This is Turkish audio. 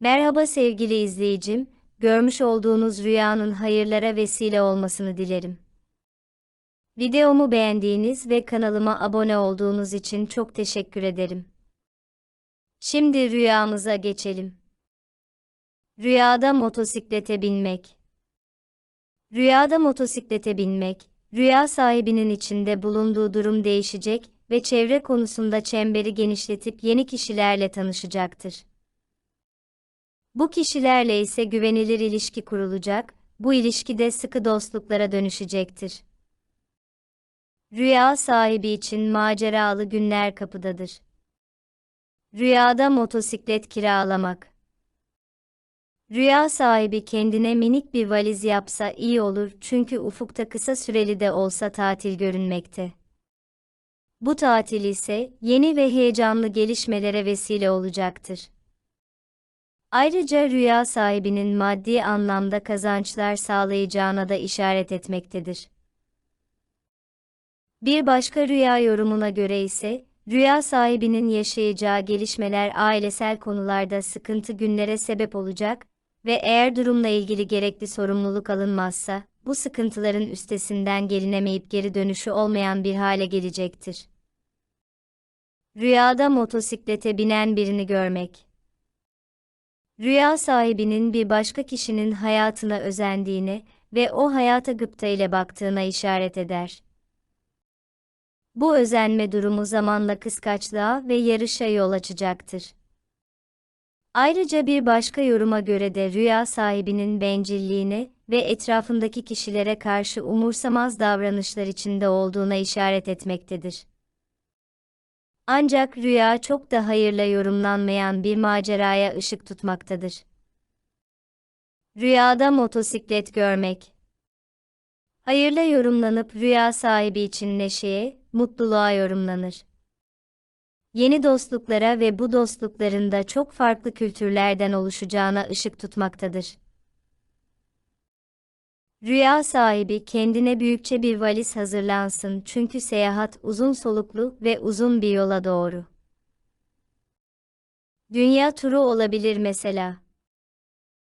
Merhaba sevgili izleyicim, görmüş olduğunuz rüyanın hayırlara vesile olmasını dilerim. Videomu beğendiğiniz ve kanalıma abone olduğunuz için çok teşekkür ederim. Şimdi rüyamıza geçelim. Rüyada motosiklete binmek. Rüyada motosiklete binmek, rüya sahibinin içinde bulunduğu durum değişecek ve çevre konusunda çemberi genişletip yeni kişilerle tanışacaktır. Bu kişilerle ise güvenilir ilişki kurulacak, bu ilişki de sıkı dostluklara dönüşecektir. Rüya sahibi için maceralı günler kapıdadır. Rüyada motosiklet kiralamak. Rüya sahibi kendine minik bir valiz yapsa iyi olur çünkü ufukta kısa süreli de olsa tatil görünmekte. Bu tatil ise yeni ve heyecanlı gelişmelere vesile olacaktır. Ayrıca rüya sahibinin maddi anlamda kazançlar sağlayacağına da işaret etmektedir. Bir başka rüya yorumuna göre ise, rüya sahibinin yaşayacağı gelişmeler ailesel konularda sıkıntı günlere sebep olacak ve eğer durumla ilgili gerekli sorumluluk alınmazsa, bu sıkıntıların üstesinden gelinemeyip geri dönüşü olmayan bir hale gelecektir. Rüyada motosiklete binen birini görmek Rüya sahibinin bir başka kişinin hayatına özendiğini ve o hayata gıpta ile baktığına işaret eder. Bu özenme durumu zamanla kıskaçlığa ve yarışa yol açacaktır. Ayrıca bir başka yoruma göre de rüya sahibinin bencilliğini ve etrafındaki kişilere karşı umursamaz davranışlar içinde olduğuna işaret etmektedir. Ancak rüya çok da hayırla yorumlanmayan bir maceraya ışık tutmaktadır. Rüyada motosiklet görmek Hayırla yorumlanıp rüya sahibi için neşeye, mutluluğa yorumlanır. Yeni dostluklara ve bu dostlukların da çok farklı kültürlerden oluşacağına ışık tutmaktadır. Rüya sahibi kendine büyükçe bir valiz hazırlansın çünkü seyahat uzun soluklu ve uzun bir yola doğru. Dünya turu olabilir mesela.